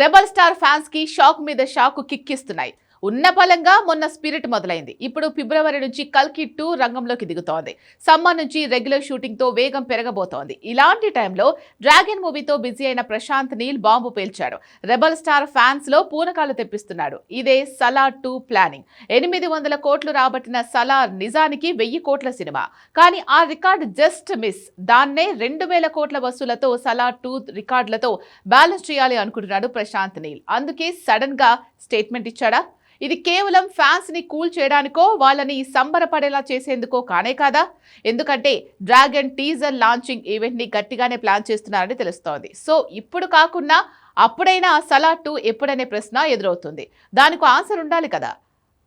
Rebel star ఫ్యాన్స్కి shock మీద shock కిక్కిస్తున్నాయి. ఉన్న బలంగా మొన్న స్పిరిట్ మొదలైంది. ఇప్పుడు ఫిబ్రవరి నుంచి కల్కి టూ రంగంలోకి దిగుతోంది. సమ్మర్ నుంచి రెగ్యులర్ షూటింగ్తో వేగం పెరగబోతోంది. ఇలాంటి టైంలో డ్రాగన్ మూవీతో బిజీ అయిన ప్రశాంత్ నీల్ బాంబు పేల్చాడు. రెబల్ స్టార్ ఫ్యాన్స్లో పూనకాలు తెప్పిస్తున్నాడు. ఇదే సలార్ టూ ప్లానింగ్. ఎనిమిది వందల కోట్లు రాబట్టిన సలార్ నిజానికి వెయ్యి కోట్ల సినిమా. కానీ ఆ రికార్డ్ జస్ట్ మిస్. దాన్నే రెండు వేల కోట్ల వసూలతో సలార్ టూ రికార్డులతో బ్యాలెన్స్ చేయాలి అనుకుంటున్నాడు ప్రశాంత్ నీల్. అందుకే సడన్గా స్టేట్మెంట్ ఇచ్చాడా? ఇది కేవలం ఫ్యాన్స్ని కూల్ చేయడానికో వాళ్ళని సంబరపడేలా చేసేందుకో కానే కాదా? ఎందుకంటే డ్రాగన్ టీజర్ లాంచింగ్ ఈవెంట్ని గట్టిగానే ప్లాన్ చేస్తున్నారని తెలుస్తోంది. సో ఇప్పుడు కాకుండా అప్పుడైనా సలాడ్ టూ ఎప్పుడనే ప్రశ్న ఎదురవుతుంది. దానికి ఆన్సర్ ఉండాలి కదా.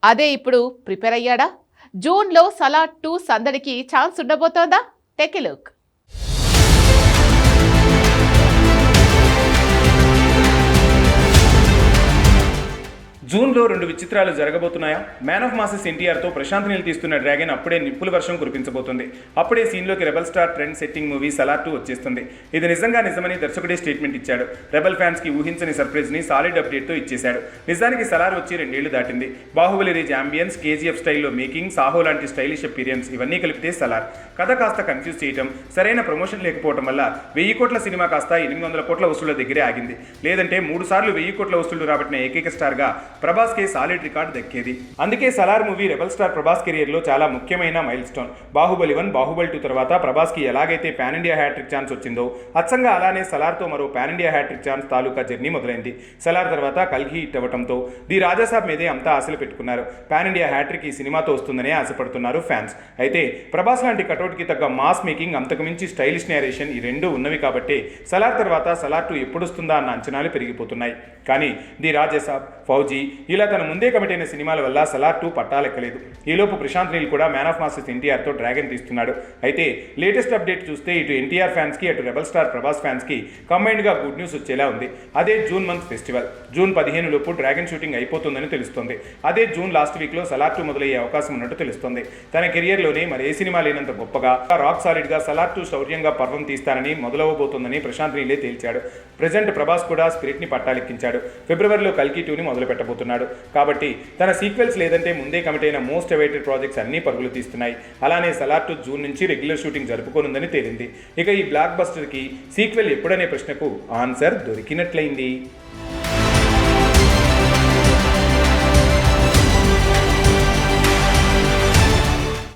అదే ఇప్పుడు ప్రిపేర్ అయ్యాడా? జూన్లో సలాడ్ టూ సందడికి ఛాన్స్ ఉండబోతోందా? Tech look. జూన్లో రెండు విచిత్రాలు జరగబోతున్నాయా? మ్యాన్ ఆఫ్ మాసెస్ ఎన్టీఆర్తో ప్రశాంత్ నీల్ తీస్తున్న డ్రాగన్ అప్పుడే నిప్పుల వర్షం కురిపించబోతుంది. అప్పుడే సీన్లోకి rebel star trend setting movie Salaar two వచ్చేస్తుంది. ఇది నిజంగా నిజమని దర్శకుడే స్టేట్మెంట్ ఇచ్చాడు. రెబల్ ఫ్యాన్స్కి ఊహించని సర్ప్రైజ్ని సాలిడ్ అప్డేట్తో ఇచ్చేశాడు. నిజానికి సలార్ వచ్చి రెండేళ్ళు దాటింది. బాహుబలి రేజ్ అంబియన్స్ కేజీఎఫ్ స్టైల్లో మేకింగ్ సాహో లాంటి స్టైలిష్ అపీరియన్స్ ఇవన్నీ కలిపితే సలార్. కథ కాస్త కన్ఫ్యూజ్ చేయటం సరైన ప్రమోషన్ లేకపోవడం వల్ల వెయ్యి కోట్ల సినిమా కాస్త ఎనిమిది వందల కోట్ల వసూళ్ళ దగ్గరే ఆగింది. లేదంటే మూడు సార్లు వెయ్యి కోట్ల వసూళ్ళు రాబట్టిన ఏకైక స్టార్గా ప్రభాస్కి సాలిడ్ రికార్డ్ దక్కేది. అందుకే Salaar movie rebel star Prabhas కెరియర్లో చాలా ముఖ్యమైన milestone Baahubali one Baahubali two తర్వాత ప్రభాస్కి ఎలాగైతే పాన్ ఇండియా హ్యాట్రిక్ ఛాన్స్ వచ్చిందో అచ్చంగా అలానే సలార్తో మరో pan India hat trick chance తాలూకా జర్నీ మొదలైంది. సలార్ తర్వాత కల్కి హిట్ అవ్వడంతో ది రాజాసాబ్ మీదే అంతా ఆశలు పెట్టుకున్నారు. పాన్ ఇండియా హ్యాట్రిక్ ఈ సినిమాతో వస్తుందనే ఆశపడుతున్నారు ఫ్యాన్స్ అయితే ప్రభాస్ లాంటి కటౌట్కి తగ్గ మాస్ మేకింగ్ అంతకు మించి స్టైలిష్ నేరేషన్ ఈ రెండు ఉన్నవి కాబట్టి సలార్ తర్వాత సలార్ టూ ఎప్పుడు వస్తుందా అన్న అంచనాలు పెరిగిపోతున్నాయి. కానీ ది రాజసాబ్ ఫౌజీ ఇలా తన ముందే కమిట్ అయిన సినిమాల వల్ల సలార్ టూ పట్టాలెక్కలేదు. ఈలోపు ప్రశాంత్ నీల్ కూడా మ్యాన్ ఆఫ్ మాస్టర్స్ ఎన్టీఆర్తో డ్రాగన్ తీస్తున్నాడు. అయితే లేటెస్ట్ అప్డేట్ చూస్తే ఇటు ఎన్టీఆర్ ఫ్యాన్స్కి అటు రెబల్ స్టార్ ప్రభాస్ ఫ్యాన్స్కి కంబైన్డ్గా గుడ్ న్యూస్ వచ్చేలా ఉంది. అదే జూన్ మంత్ ఫెస్టివల్. జూన్ పదిహేను లోపు డ్రాగన్ షూటింగ్ అయిపోతుందని తెలుస్తోంది. అదే జూన్ లాస్ట్ వీక్లో సలార్ టూ మొదలయ్యే అవకాశం ఉన్నట్టు తెలుస్తోంది. తన కెరియర్లోనే మరి ఏ సినిమా లేనంత గొప్పగా రాక్ సాలిడ్గా సలార్ టూ శౌర్యంగా పర్వం తీస్తానని మొదలవబోతోందని ప్రశాంత్ నీలే తేల్చాడు. ప్రజెంట్ ప్రభాస్ కూడా స్పిరిట్ని పట్టాలెక్కించాడు. ఫిబ్రవరిలో కల్కి టూని మొదలు పెట్టబోతున్నాడు కాబట్టి తన సీక్వెల్స్ లేదంటే ముందే కమిట్ అయిన మోస్ట్ అవైటెడ్ ప్రాజెక్ట్స్ అన్ని పరుగులు తీస్తున్నాయి. అలానే సలార్ టు జూన్ నుంచి రెగ్యులర్ షూటింగ్ జరుపుకోనుందని తేలింది. ఇక ఈ బ్లాక్ బస్టర్కి సీక్వెల్ ఎప్పుడనే ప్రశ్నకు ఆన్సర్ దొరికినట్లయింది.